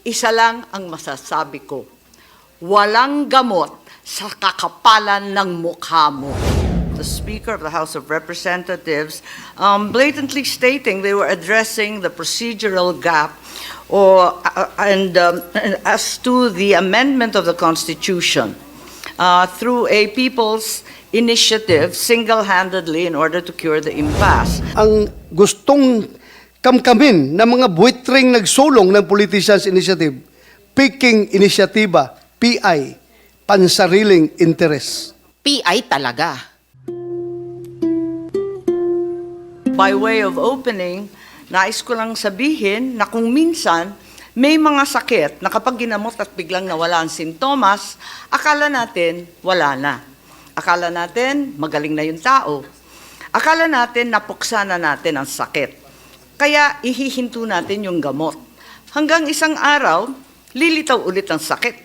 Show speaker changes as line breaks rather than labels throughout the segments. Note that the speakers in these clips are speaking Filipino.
Isa lang ang masasabi ko. Walang gamot sa kakapalan ng mukha mo. The Speaker of the House of Representatives um, blatantly stating they were addressing the procedural gap or, uh, and um, as to the amendment of the Constitution uh, through a people's initiative single-handedly in order to cure the impasse.
ang gustong kamkamin ng mga buitring nagsulong ng Politicians Initiative, Peking Inisyatiba, PI, pansariling interes.
PI talaga.
By way of opening, nais ko lang sabihin na kung minsan may mga sakit na kapag ginamot at biglang nawala ang sintomas, akala natin wala na. Akala natin magaling na yung tao. Akala natin napuksa na natin ang sakit. Kaya ihihinto natin yung gamot. Hanggang isang araw, lilitaw ulit ang sakit.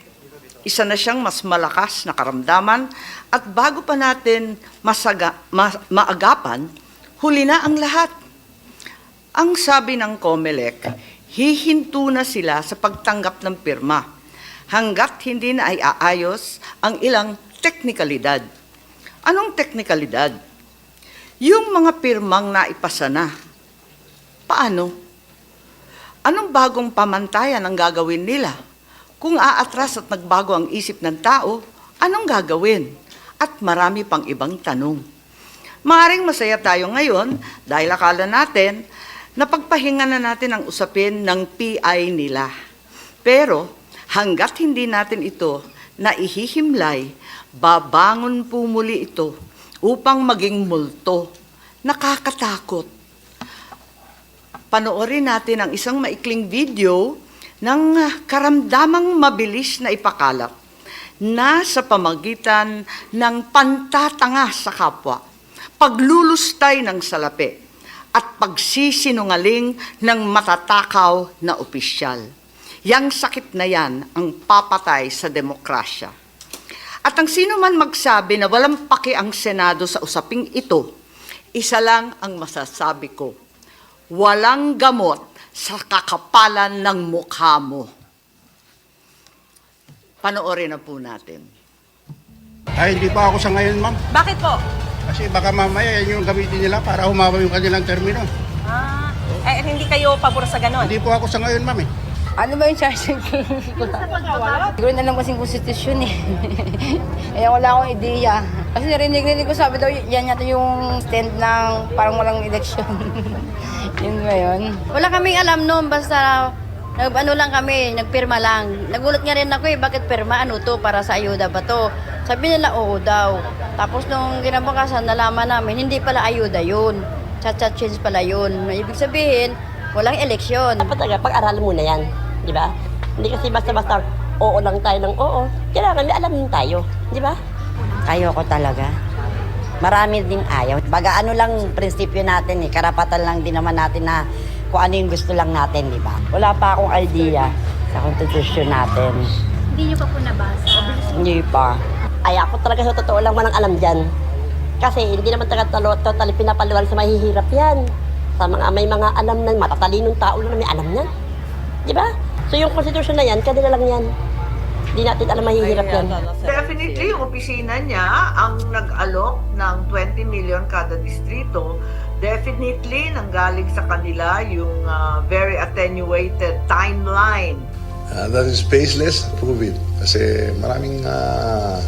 Isa na siyang mas malakas na karamdaman at bago pa natin masaga, ma- maagapan, huli na ang lahat. Ang sabi ng COMELEC, hihinto na sila sa pagtanggap ng pirma hanggat hindi na ay aayos ang ilang teknikalidad. Anong teknikalidad? Yung mga pirmang naipasa na. Paano? Anong bagong pamantayan ang gagawin nila? Kung aatras at nagbago ang isip ng tao, anong gagawin? At marami pang ibang tanong. Maaring masaya tayo ngayon dahil akala natin na pagpahinga na natin ang usapin ng PI nila. Pero hanggat hindi natin ito na ihihimlay, babangon po muli ito upang maging multo. Nakakatakot. Panoorin natin ang isang maikling video ng karamdamang mabilis na ipakalat na sa pamagitan ng pantatanga sa kapwa, paglulustay ng salapi, at pagsisinungaling ng matatakaw na opisyal. Yang sakit na yan ang papatay sa demokrasya. At ang sino man magsabi na walang paki ang Senado sa usaping ito, isa lang ang masasabi ko, walang gamot sa kakapalan ng mukha mo. Panoorin na po natin.
Ay, hindi pa ako sa ngayon, ma'am.
Bakit po?
Kasi baka mamaya yan yung gamitin nila para humaba yung kanilang termino.
Ah, eh, hindi kayo pabor sa ganon?
Hindi po ako sa ngayon, ma'am eh.
Ano ba yung charging Siguro na lang kasing konstitusyon eh. Kaya wala akong ideya. Kasi narinig-rinig ko sabi daw, yan yata yung stand ng parang walang eleksyon. yun ba yun? Wala kaming alam noon, basta nag ano lang kami, nagpirma lang. Nagulat nga rin ako eh, bakit pirma? Ano to? Para sa ayuda ba to? Sabi nila, oo daw. Tapos nung kinabukasan, nalaman namin, hindi pala ayuda yun. Chat-chat change pala yun. Ibig sabihin, walang eleksyon.
dapat talaga pag-aralan muna yan, di ba? Hindi kasi basta-basta oo lang tayo ng oo. Kailangan may alam din tayo, di ba?
Ayoko talaga. Marami din ayaw. Baga ano lang prinsipyo natin eh. Karapatan lang din naman natin na kung ano yung gusto lang natin, di ba? Wala pa akong idea sa konstitusyon natin.
Hindi niyo pa po nabasa.
Hindi pa.
Ay ako talaga sa totoo lang walang alam dyan. Kasi hindi naman talaga talo, totally pinapaliwanag sa mahihirap yan. Sa mga may mga alam na, matatalinong tao lang na may alam yan. Di ba? So yung konstitusyon na yan, kanila lang yan. Hindi natin alam mahihirap yan.
Definitely, yung opisina niya ang nag-alok ng 20 million kada distrito. Definitely, nanggaling sa kanila yung uh, very attenuated timeline
Uh, that is baseless, prove it. Kasi maraming uh,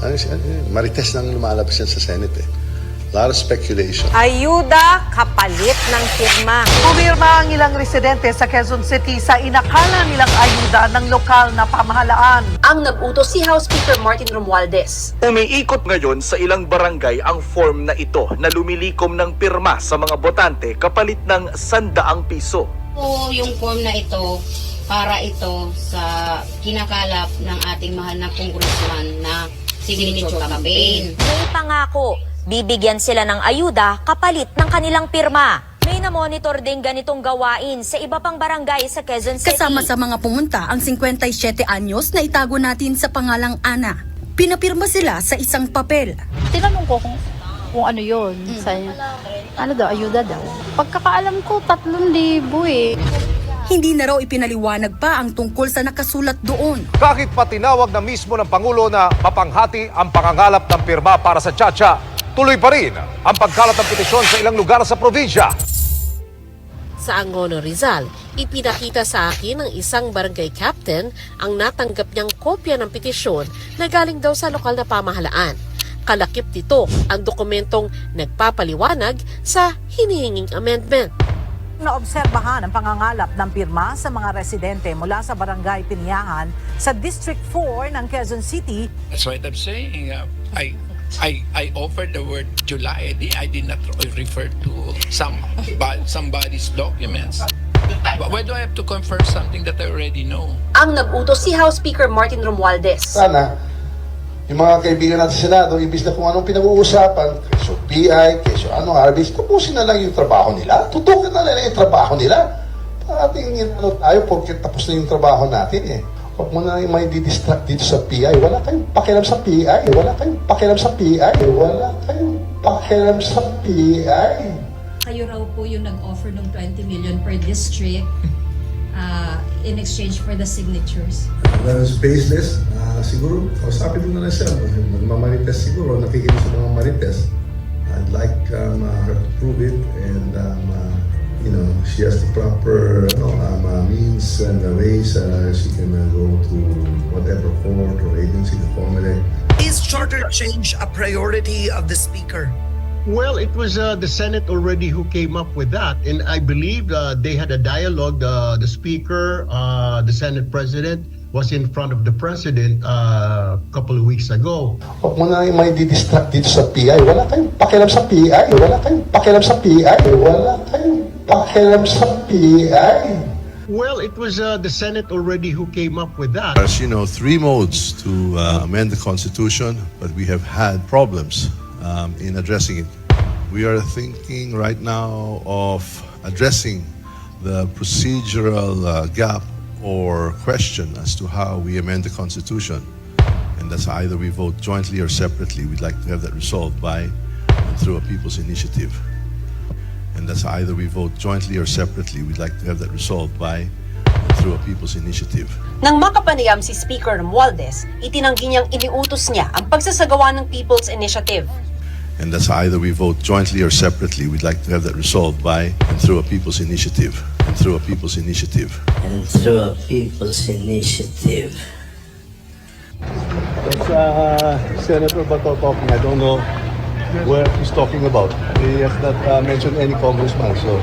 ano, siya, marites nang lumalabas yan sa Senate eh. A lot of speculation.
Ayuda kapalit ng firma.
Pumirma ang ilang residente sa Quezon City sa inakala nilang ayuda ng lokal na pamahalaan.
Ang nag-utos si House Speaker Martin Romualdez.
Umiikot ngayon sa ilang barangay ang form na ito na lumilikom ng pirma sa mga botante kapalit ng sandaang piso.
po yung form na ito para ito sa kinakalap ng ating mahal na congressman na signature campaign.
May pangako, bibigyan sila ng ayuda kapalit ng kanilang pirma. May na-monitor din ganitong gawain sa iba pang barangay sa Quezon City.
Kasama sa mga pumunta ang 57 anyos na itago natin sa pangalang Ana. Pinapirma sila sa isang papel.
Tinanong ko kung, kung ano yun. Sa, ano daw, ayuda daw. Pagkakaalam ko, tatlong libo eh.
Hindi na raw ipinaliwanag pa ang tungkol sa nakasulat doon.
Kahit pa tinawag na mismo ng Pangulo na mapanghati ang pangangalap ng pirma para sa Chacha, tuloy pa rin ang pagkalat ng petisyon sa ilang lugar sa probinsya.
Sa Angono Rizal, ipinakita sa akin ng isang barangay captain ang natanggap niyang kopya ng petisyon na galing daw sa lokal na pamahalaan. Kalakip nito ang dokumentong nagpapaliwanag sa hinihinging amendment.
Naobserbahan ang pangangalap ng pirma sa mga residente mula sa Barangay Piniahan sa District 4 ng Quezon City
That's what I'm saying. Uh, I I I offered the word July. I did, I did not refer to some somebody's documents. But why do I have to confirm something that I already know?
Ang nag-utos si House Speaker Martin Romualdez.
Sana, yung mga kaibigan natin sa Senado, imbis na kung anong pinag-uusapan, kesyo PI, kesyo ano, RBs, tapusin na lang yung trabaho nila. Tutukan na lang yung trabaho nila. Parating ano tayo, porque tapos na yung trabaho natin eh. Huwag mo na yung may didistract dito sa PI. Wala kayong pakialam sa PI. Wala kayong pakialam sa PI. Wala kayong pakialam sa PI.
kayo raw po yung nag-offer ng 20 million per district uh, in exchange for the signatures.
Well, spaceless, ah, siguro, kausapin mo na lang siya. Nagmamarites siguro, nakikinig sa mga marites. I'd like um, uh, her to prove it and um, uh, you know, she has the proper ano, um, uh, means and uh, ways uh, she can uh, go to whatever court or agency, the COMELEC,
Is charter change a priority of the speaker?
Well, it was uh, the Senate already who came up with that, and I believe uh, they had a dialogue. The the Speaker, uh, the Senate President, was in front of the President uh, a couple of weeks ago.
Huwag mo na yung may didistract dito sa PI. Wala kayong pakialam sa PI. Wala kayong pakialam sa PI. Wala kayong pakialam sa PI.
Well, it was uh, the Senate already who came up with that.
There's, you know, three modes to uh, amend the Constitution, but we have had problems um, in addressing it. We are thinking right now of addressing the procedural uh, gap or question as to how we amend the Constitution. And that's either we vote jointly or separately. We'd like to have that resolved by and through a people's initiative. And that's either we vote jointly or separately. We'd like to have that resolved by through a people's initiative.
Nang makapanayam si Speaker Romualdez, itinanggi niyang iniutos niya ang pagsasagawa ng People's Initiative.
And that's either we vote jointly or separately. We'd like to have that resolved by and through a people's initiative. And through a people's initiative.
and through a people's initiative.
That's uh, Senator Bato talking. I don't know where he's talking about. He has not uh, mentioned any congressman, so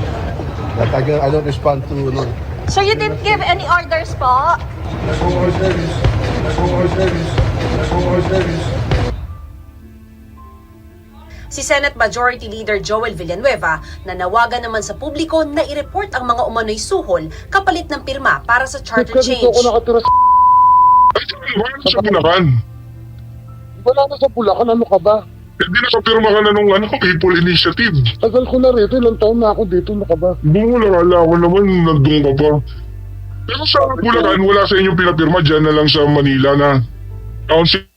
but I, can- I don't respond to no.
So you didn't give any orders po? Si Senate Majority Leader Joel Villanueva nanawagan naman sa publiko na i-report ang mga umano'y suhol kapalit ng pirma para sa charter change.
nakatira sa... Sa Bulacan. Wala na sa Bulacan, ano ka ba? Hindi nakapirma ka na nung ano, People Initiative. Tagal ko na rito, ilang taon na ako dito, ka ba? Doon wala, wala ako naman, nandun ka pa. Pero sa Bulacan, wala sa inyong pinapirma, dyan na lang sa Manila na council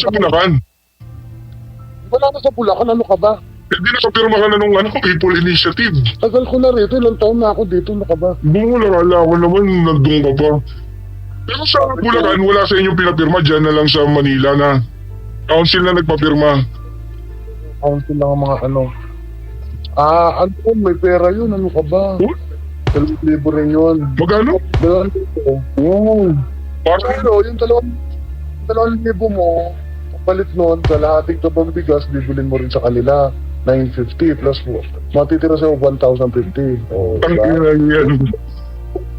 sa Bulacan. Wala na sa Bulacan, ano ka ba? Hindi nakapirma ka na nung ano, People Initiative. Tagal ko na rito, ilang taon na ako dito, ano ka ba? Doon wala, wala ako naman, nandun ka pa. Pero sa Bulacan, wala sa inyong pinapirma, dyan na lang sa Manila na council na nagpapirma. Council lang ang mga ano. Ah, ano, may pera yun, ano ka ba? Dalawang libo rin yun. Magkano? Dalawang libo. Oo. Pero yung dalawang, dalawang libo mo, palit nun, sa lahating tabang bigas, bibilin mo rin sa kanila. 950 plus mo. Matitira sa'yo 1,050. Oh, diba? yan.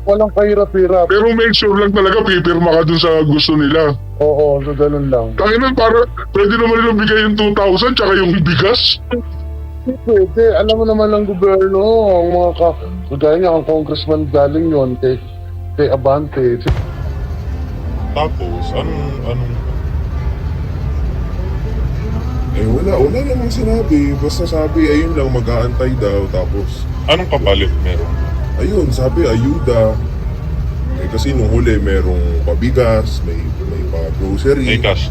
Walang kahirap-hirap. Pero make sure lang talaga pipirma ka dun sa gusto nila. Oo, so ganun lang. Kaya na, para pwede naman nilang bigay yung 2,000 tsaka yung bigas. Pwede. Alam mo naman ng gobyerno, ang mga ka... Kagaya niya, ang congressman galing yon kay, kay Abante. Tapos, anong, anong... Eh wala, wala namang sinabi. Basta sabi, ayun lang, mag-aantay daw. Tapos, anong kapalit meron? ayun, sabi, ayuda. Eh, kasi nung huli, merong pabigas, may, may pa grocery. May cash.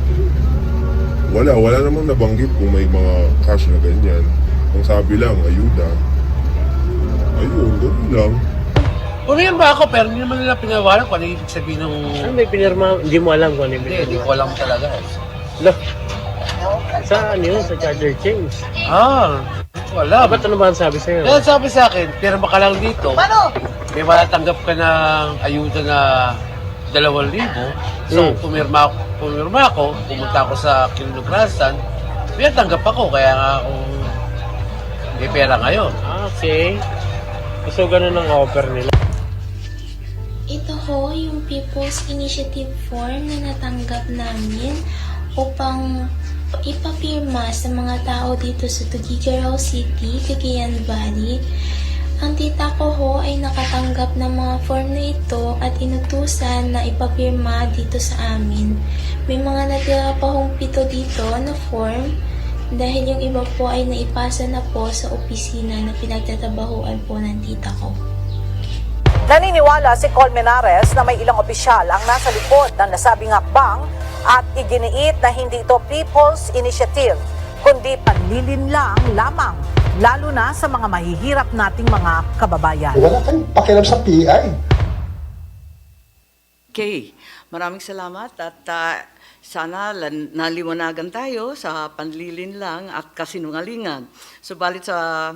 Wala, wala namang nabanggit kung may mga cash na ganyan. Ang sabi lang, ayuda. Ayun, ganun lang.
Pumirma ako pero hindi naman nila pinawalan kung ano yung ibig sabihin ng... Ano may pinirma? Hindi mo alam kung ano yung Hindi, hindi ko alam talaga. Lo. Sa ano yun? Sa charger change? Ah, ko alam. Ba't ano ba ang sabi sa'yo? Dahil sabi sa akin, pirma ka lang dito. Paano? May matatanggap ka ng ayuda na dalawang libo. So, pumirma ako, pumirma ako, pumunta ako sa kinunugrasan, may tanggap ako, kaya nga ako may pera ngayon. Okay. So, ganun ang offer nila.
Ito ho yung People's Initiative form na natanggap namin upang ipapirma sa mga tao dito sa Tuguegarao City, Cagayan Valley. Ang tita ko ho ay nakatanggap ng mga form na ito at inutusan na ipapirma dito sa amin. May mga natira pa hong pito dito na form dahil yung iba po ay naipasa na po sa opisina na pinagtatabahuan po ng tita ko.
Naniniwala si Colmenares na may ilang opisyal ang nasa likod ng nasabing hakbang at iginiit na hindi ito People's Initiative, kundi panlilinlang lamang, lalo na sa mga mahihirap nating mga kababayan.
Wala kang pakialam sa PI.
Okay, maraming salamat at ah, sana naliwanagan tayo sa panlilin lang at kasinungalingan. Subalit sa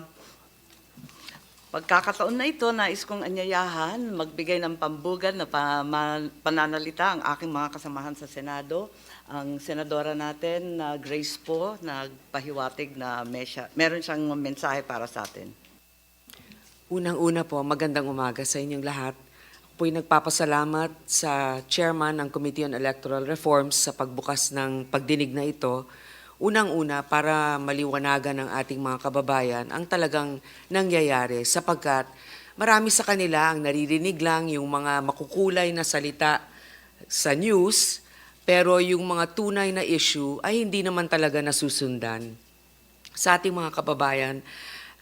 pagkakataon na ito, nais kong anyayahan, magbigay ng pambugan na pananalita ang aking mga kasamahan sa Senado. Ang senadora natin, na Grace po, nagpahiwatig na mesya, meron siyang mensahe para sa atin.
Unang-una po, magandang umaga sa inyong lahat. Ako po'y nagpapasalamat sa chairman ng Committee on Electoral Reforms sa pagbukas ng pagdinig na ito. Unang-una, para maliwanagan ng ating mga kababayan ang talagang nangyayari sapagkat marami sa kanila ang naririnig lang yung mga makukulay na salita sa news, pero yung mga tunay na issue ay hindi naman talaga nasusundan. Sa ating mga kababayan,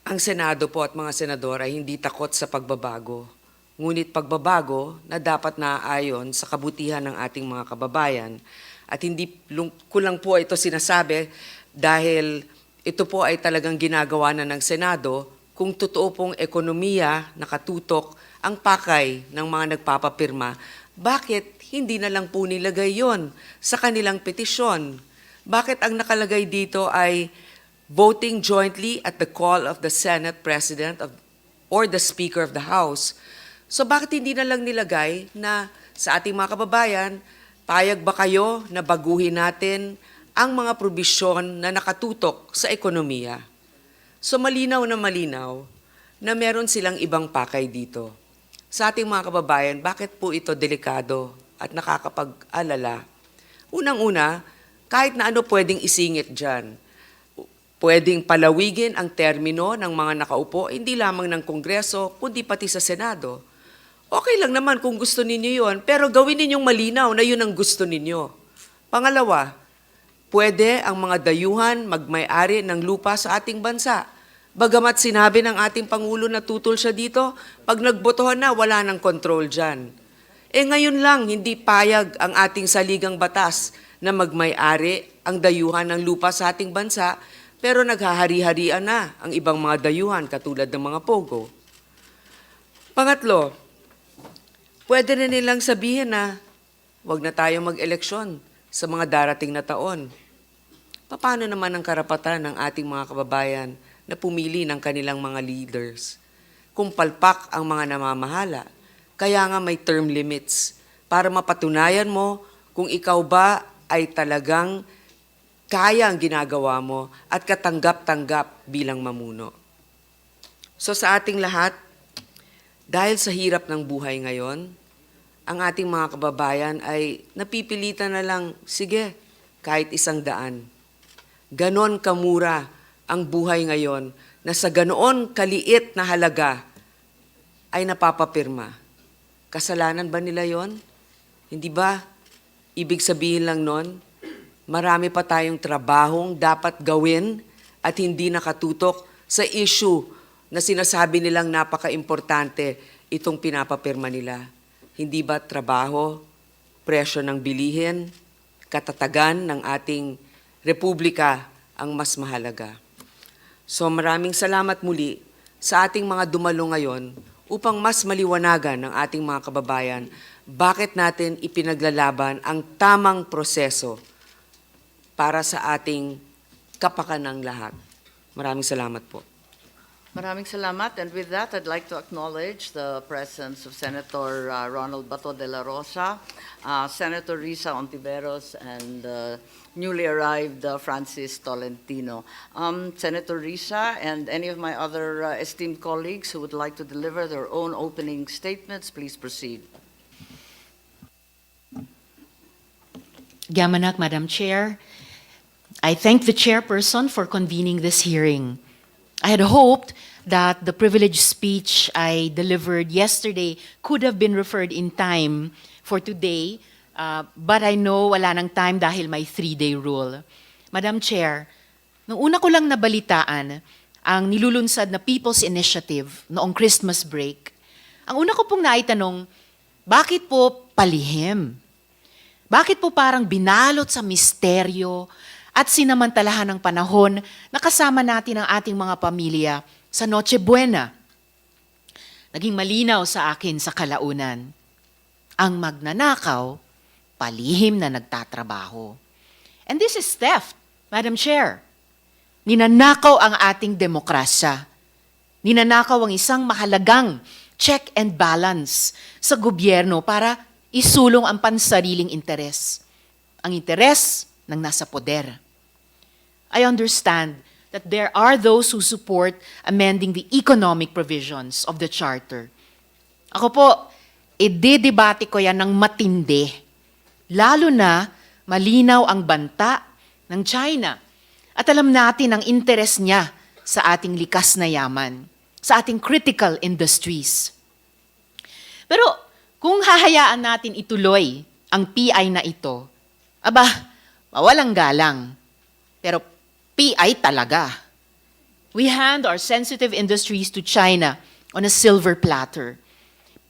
ang Senado po at mga senador ay hindi takot sa pagbabago. Ngunit pagbabago na dapat naaayon sa kabutihan ng ating mga kababayan. At hindi lung- ko lang po ito sinasabi dahil ito po ay talagang ginagawa na ng Senado kung totoo pong ekonomiya nakatutok ang pakay ng mga nagpapapirma, bakit hindi na lang po nilagay yon sa kanilang petisyon? Bakit ang nakalagay dito ay voting jointly at the call of the Senate President of, or the Speaker of the House? So bakit hindi na lang nilagay na sa ating mga kababayan, payag ba kayo na baguhin natin ang mga probisyon na nakatutok sa ekonomiya? So malinaw na malinaw na meron silang ibang pakay dito. Sa ating mga kababayan, bakit po ito delikado at nakakapag-alala? Unang-una, kahit na ano pwedeng isingit dyan. Pwedeng palawigin ang termino ng mga nakaupo, hindi lamang ng Kongreso, kundi pati sa Senado. Okay lang naman kung gusto ninyo yon, pero gawin ninyong malinaw na yun ang gusto ninyo. Pangalawa, pwede ang mga dayuhan magmay-ari ng lupa sa ating bansa. Bagamat sinabi ng ating Pangulo na tutol siya dito, pag nagbotohan na, wala nang control dyan. Eh ngayon lang, hindi payag ang ating saligang batas na magmay-ari ang dayuhan ng lupa sa ating bansa, pero naghahari-harian na ang ibang mga dayuhan katulad ng mga pogo. Pangatlo, pwede na nilang sabihin na wag na tayo mag-eleksyon sa mga darating na taon. Paano naman ang karapatan ng ating mga kababayan na pumili ng kanilang mga leaders? Kung palpak ang mga namamahala, kaya nga may term limits para mapatunayan mo kung ikaw ba ay talagang kaya ang ginagawa mo at katanggap-tanggap bilang mamuno. So sa ating lahat, dahil sa hirap ng buhay ngayon, ang ating mga kababayan ay napipilitan na lang, sige, kahit isang daan. Ganon kamura ang buhay ngayon na sa ganoon kaliit na halaga ay napapapirma. Kasalanan ba nila yon? Hindi ba? Ibig sabihin lang nun, marami pa tayong trabahong dapat gawin at hindi nakatutok sa issue na sinasabi nilang napaka-importante. itong pinapapirma nila? Hindi ba trabaho, presyo ng bilihin, katatagan ng ating republika ang mas mahalaga? So maraming salamat muli sa ating mga dumalo ngayon upang mas maliwanagan ng ating mga kababayan bakit natin ipinaglalaban ang tamang proseso para sa ating kapakanang lahat. Maraming salamat po.
Maraming salamat. And with that, I'd like to acknowledge the presence of Senator uh, Ronald Bato de la Rosa, uh, Senator Risa Ontiveros, and uh, newly arrived uh, Francis Tolentino. Um, Senator Risa and any of my other uh, esteemed colleagues who would like to deliver their own opening statements, please proceed.
Madam Chair. I thank the chairperson for convening this hearing. I had hoped that the privileged speech I delivered yesterday could have been referred in time for today, uh, but I know wala nang time dahil may three-day rule. Madam Chair, nung una ko lang nabalitaan ang nilulunsad na People's Initiative noong Christmas break, ang una ko pong naitanong, bakit po palihim? Bakit po parang binalot sa misteryo at sinamantalahan ng panahon na kasama natin ang ating mga pamilya sa Noche Buena? Naging malinaw sa akin sa kalaunan. Ang magnanakaw, palihim na nagtatrabaho. And this is theft, Madam Chair. Ninanakaw ang ating demokrasya. Ninanakaw ang isang mahalagang check and balance sa gobyerno para isulong ang pansariling interes. Ang interes ng nasa poder. I understand that there are those who support amending the economic provisions of the Charter. Ako po, ididebate ko yan ng matindi. Lalo na malinaw ang banta ng China. At alam natin ang interes niya sa ating likas na yaman, sa ating critical industries. Pero kung hahayaan natin ituloy ang PI na ito, aba, mawalang galang. Pero PI talaga. We hand our sensitive industries to China on a silver platter.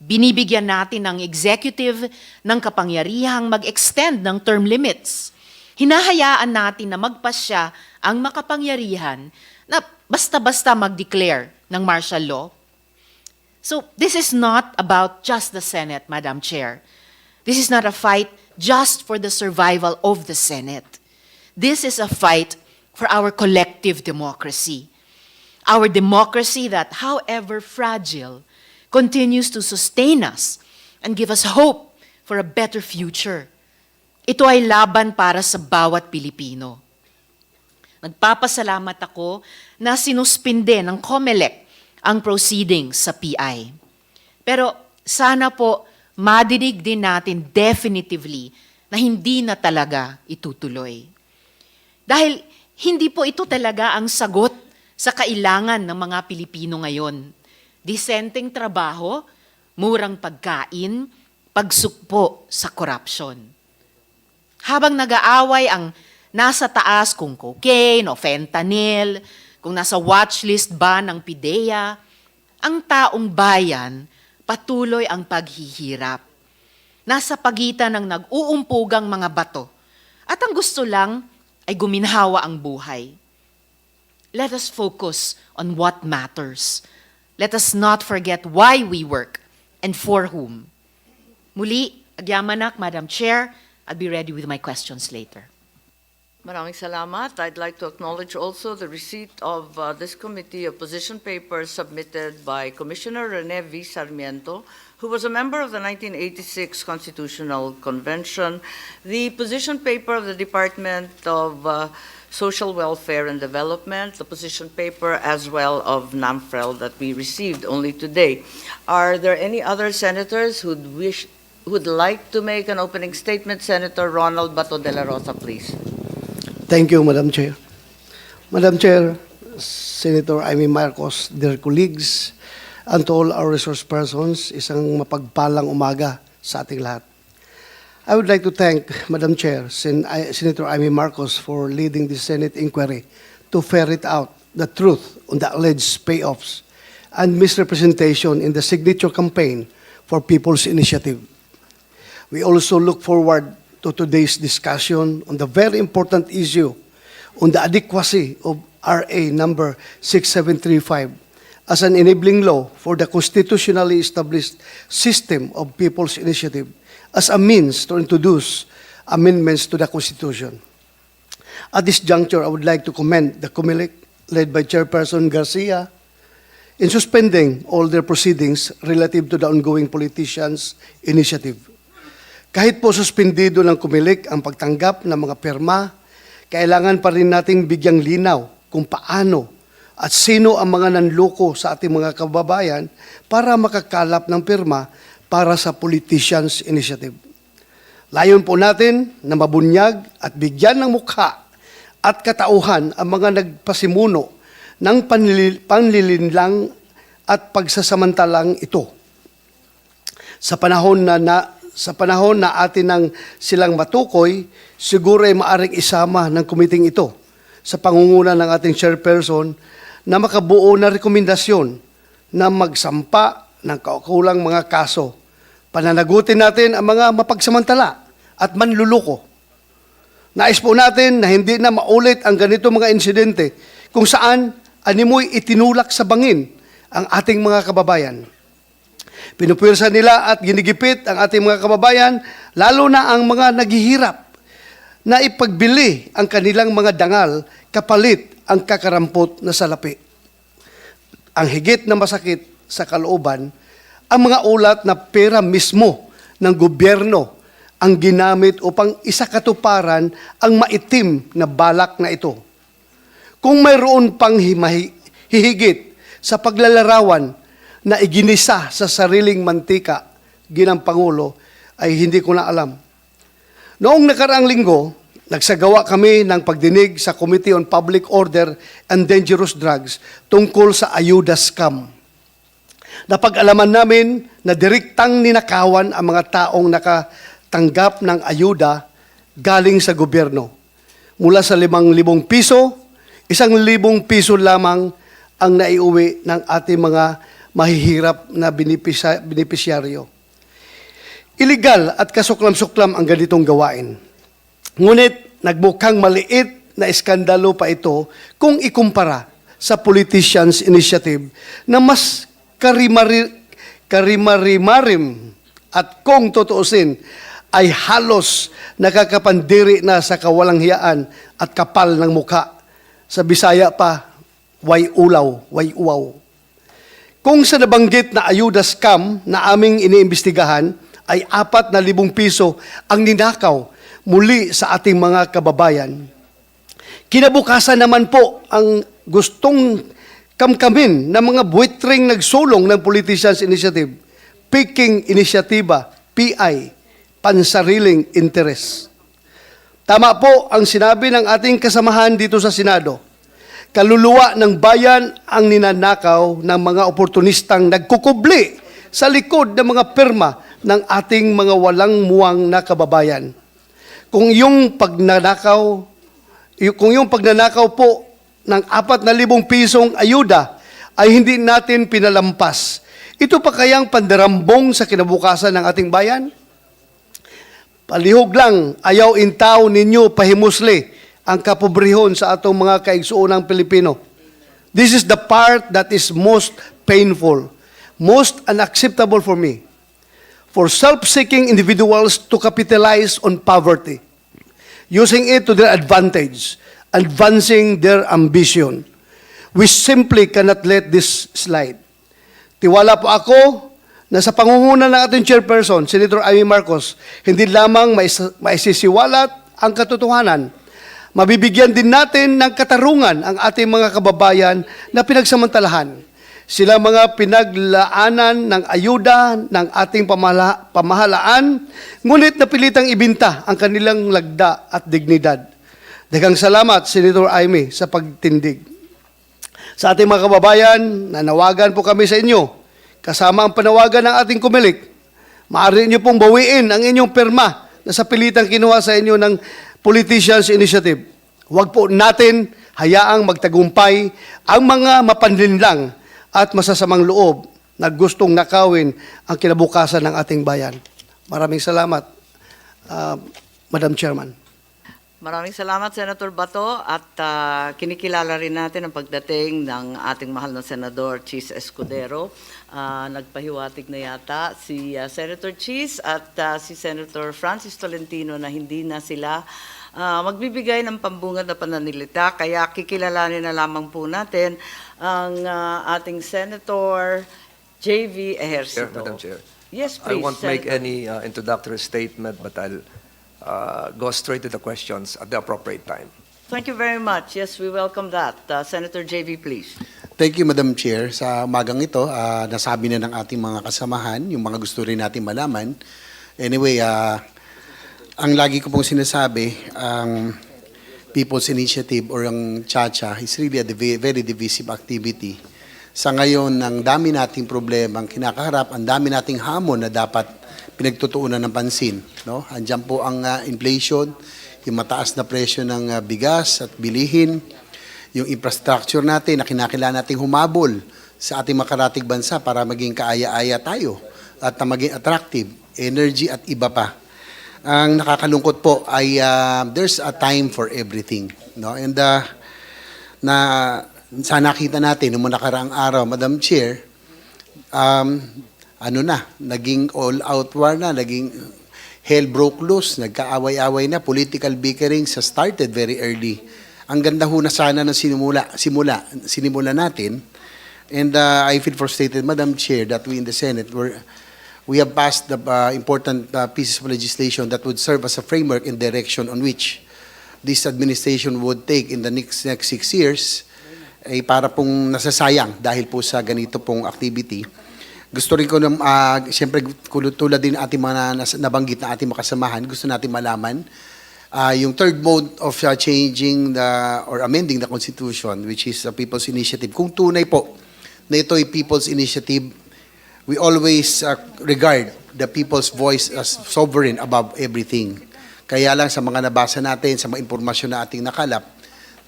Binibigyan natin ng executive ng kapangyarihang mag-extend ng term limits. Hinahayaan natin na magpasya ang makapangyarihan na basta-basta mag-declare ng martial law So this is not about just the Senate, Madam Chair. This is not a fight just for the survival of the Senate. This is a fight for our collective democracy. Our democracy that, however fragile, continues to sustain us and give us hope for a better future. Ito ay laban para sa bawat Pilipino. Nagpapasalamat ako na sinuspinde ng COMELEC ang proceedings sa PI. Pero sana po madinig din natin definitively na hindi na talaga itutuloy. Dahil hindi po ito talaga ang sagot sa kailangan ng mga Pilipino ngayon. Disenteng trabaho, murang pagkain, pagsukpo sa corruption. Habang nag-aaway ang nasa taas kung cocaine o fentanyl, kung nasa watchlist ba ng PIDEA, ang taong bayan patuloy ang paghihirap. Nasa pagitan ng nag-uumpugang mga bato at ang gusto lang ay guminhawa ang buhay. Let us focus on what matters. Let us not forget why we work and for whom. Muli, Agyamanak, Madam Chair, I'll be ready with my questions later.
Maraming salamat. I'd like to acknowledge also the receipt of uh, this committee of position submitted by Commissioner Rene V. Sarmiento, who was a member of the 1986 Constitutional Convention, the position paper of the Department of uh, Social Welfare and Development, the position paper as well of NAMFREL that we received only today. Are there any other senators who'd wish, who'd like to make an opening statement? Senator Ronald Bato de la Rosa, please.
Thank you, Madam Chair. Madam Chair, Senator Amy Marcos, dear colleagues, and to all our resource persons, isang mapagpalang umaga sa ating lahat. I would like to thank Madam Chair, Sen- Senator Amy Marcos, for leading the Senate inquiry to ferret out the truth on the alleged payoffs and misrepresentation in the signature campaign for People's Initiative. We also look forward to today's discussion on the very important issue on the adequacy of RA number 6735 as an enabling law for the constitutionally established system of People's Initiative as a means to introduce amendments to the Constitution. At this juncture, I would like to commend the COMELEC, led by Chairperson Garcia, in suspending all their proceedings relative to the ongoing politicians' initiative. Kahit po suspendido ng COMELEC ang pagtanggap ng mga perma, kailangan pa rin nating bigyang linaw kung paano at sino ang mga nanloko sa ating mga kababayan para makakalap ng perma para sa politicians' initiative. Layon po natin na mabunyag at bigyan ng mukha at katauhan ang mga nagpasimuno ng panlil- panlilinlang at pagsasamantalang ito. Sa panahon na, na sa panahon na atin nang silang matukoy, siguro ay maaring isama ng kumiting ito sa pangunguna ng ating chairperson na makabuo na rekomendasyon na magsampa ng kaukulang mga kaso. Pananagutin natin ang mga mapagsamantala at manluluko. Nais po natin na hindi na maulit ang ganito mga insidente kung saan animoy itinulak sa bangin ang ating mga kababayan. Pinupwersa nila at ginigipit ang ating mga kababayan, lalo na ang mga naghihirap na ipagbili ang kanilang mga dangal kapalit ang kakarampot na salapi. Ang higit na masakit sa kalooban, ang mga ulat na pera mismo ng gobyerno ang ginamit upang isakatuparan ang maitim na balak na ito. Kung mayroon pang himahi- hihigit sa paglalarawan na iginisa sa sariling mantika, ginang Pangulo, ay hindi ko na alam. Noong nakaraang linggo, nagsagawa kami ng pagdinig sa Committee on Public Order and Dangerous Drugs tungkol sa ayuda scam. Napag-alaman namin na direktang ninakawan ang mga taong nakatanggap ng ayuda galing sa gobyerno. Mula sa limang libong piso, isang libong piso lamang ang naiuwi ng ating mga mahihirap na benepisyaryo. Iligal at kasuklam-suklam ang ganitong gawain. Ngunit nagmukhang maliit na iskandalo pa ito kung ikumpara sa politicians' initiative na mas karimari, karimarimarim at kung tutuusin ay halos nakakapandiri na sa kawalang hiyaan at kapal ng mukha. Sa Bisaya pa, way ulaw, way uwaw. Kung sa nabanggit na ayuda scam na aming iniimbestigahan ay apat na libong piso ang ninakaw muli sa ating mga kababayan. Kinabukasan naman po ang gustong kamkamin ng mga buitring nagsulong ng Politicians Initiative, Peking Inisyatiba, PI, pansariling interes. Tama po ang sinabi ng ating kasamahan dito sa Senado. Kaluluwa ng bayan ang ninanakaw ng mga oportunistang nagkukubli sa likod ng mga perma ng ating mga walang muwang na kababayan. Kung yung pagnanakaw, kung yung pagnanakaw po ng apat na libong pisong ayuda ay hindi natin pinalampas, ito pa kayang pandarambong sa kinabukasan ng ating bayan? Palihog lang, ayaw intaw ninyo pahimusli ang kapobrehon sa atong mga kaigsuunang Pilipino. This is the part that is most painful, most unacceptable for me. For self-seeking individuals to capitalize on poverty, using it to their advantage, advancing their ambition. We simply cannot let this slide. Tiwala po ako na sa pangunguna ng ating chairperson, Senator Amy Marcos, hindi lamang mais- maisisiwalat ang katotohanan, mabibigyan din natin ng katarungan ang ating mga kababayan na pinagsamantalahan. Sila mga pinaglaanan ng ayuda ng ating pamala- pamahalaan, ngunit napilitang ibinta ang kanilang lagda at dignidad. Daghang salamat, Senator Amy, sa pagtindig. Sa ating mga kababayan, nanawagan po kami sa inyo, kasama ang panawagan ng ating kumilik. Maaari niyo pong bawiin ang inyong perma na sa pilitang kinuha sa inyo ng Politicians Initiative. Huwag po natin hayaang magtagumpay ang mga mapanlinlang at masasamang loob na gustong nakawin ang kinabukasan ng ating bayan. Maraming salamat, ah, Madam Chairman.
Maraming salamat, Senator Bato. At ah, kinikilala rin natin ang pagdating ng ating mahal na Senador Cheese Escudero. Ah, nagpahiwatig na yata si ah, Senator Cheese at ah, si Senator Francis Tolentino na hindi na sila ah, magbibigay ng pambungad na pananilita. Kaya kikilalanin na lamang po natin ang ah, ating Senator J.V. Ejercito.
Chair, Madam Chair.
Yes,
I
please.
won't make
Senator.
any uh, introductory statement, but I'll uh, go straight to the questions at the appropriate time.
Thank you very much. Yes, we welcome that. Uh, Senator J.V., please.
Thank you, Madam Chair. Sa umagang ito, ah, nasabi na ng ating mga kasamahan, yung mga gusto rin natin malaman. Anyway, ah, ang lagi ko pong sinasabi, ang People's Initiative or ang CHACHA is really a divi- very divisive activity. Sa ngayon, ang dami nating problema, ang kinakaharap, ang dami nating hamon na dapat pinagtutuunan ng pansin. No? Andiyan po ang ah, inflation, yung mataas na presyo ng ah, bigas at bilihin, yung infrastructure natin na kinakailangan nating humabol sa ating makaratig bansa para maging kaaya-aya tayo at maging attractive, energy at iba pa. Ang nakakalungkot po ay ah, there's a time for everything. No? And ah, na sa nakita natin noong nakaraang araw, Madam Chair, um, ano na, naging all-out war na, naging hell broke loose, nagkaaway-away na, political bickering sa started very early. Ang ganda ho na sana ng sinimula, simula, sinimula natin. And uh, I feel frustrated, Madam Chair, that we in the Senate were we have passed the uh, important uh, pieces of legislation that would serve as a framework and direction on which this administration would take in the next next six years ay para pong nasasayang dahil po sa ganito pong activity. Gusto rin ko na, uh, siyempre tulad din ating mga nabanggit na ating makasamahan, gusto natin malaman ah, yung third mode of uh, changing the or amending the constitution which is a people's initiative. Kung tunay po na ito ay people's initiative, we always uh, regard the people's voice as sovereign above everything. Kaya lang sa mga nabasa natin, sa mga impormasyon na ating nakalap,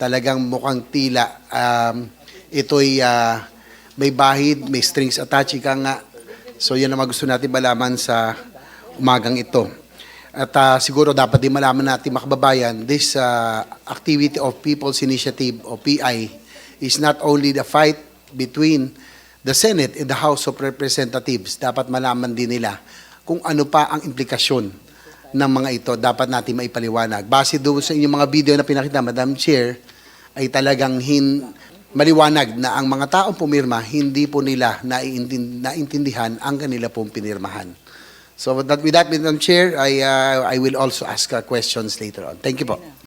talagang mukhang tila um, ito'y ah, may bahid, may strings attached, ika nga. So yan ang gusto natin malaman sa umagang ito. At ah, siguro dapat din malaman natin mga kababayan, this ah, activity of People's Initiative o PI is not only the fight between the Senate and the House of Representatives. Dapat malaman din nila kung ano pa ang implikasyon ng mga ito. Dapat natin maipaliwanag. Base doon sa inyong mga video na pinakita, Madam Chair, ay talagang hin maliwanag na ang mga taong pumirma, hindi po nila naiintin- naintindihan ang kanila pong pinirmahan. So with that, with that Madam Chair, I, uh, I will also ask uh, questions later on. Thank you po.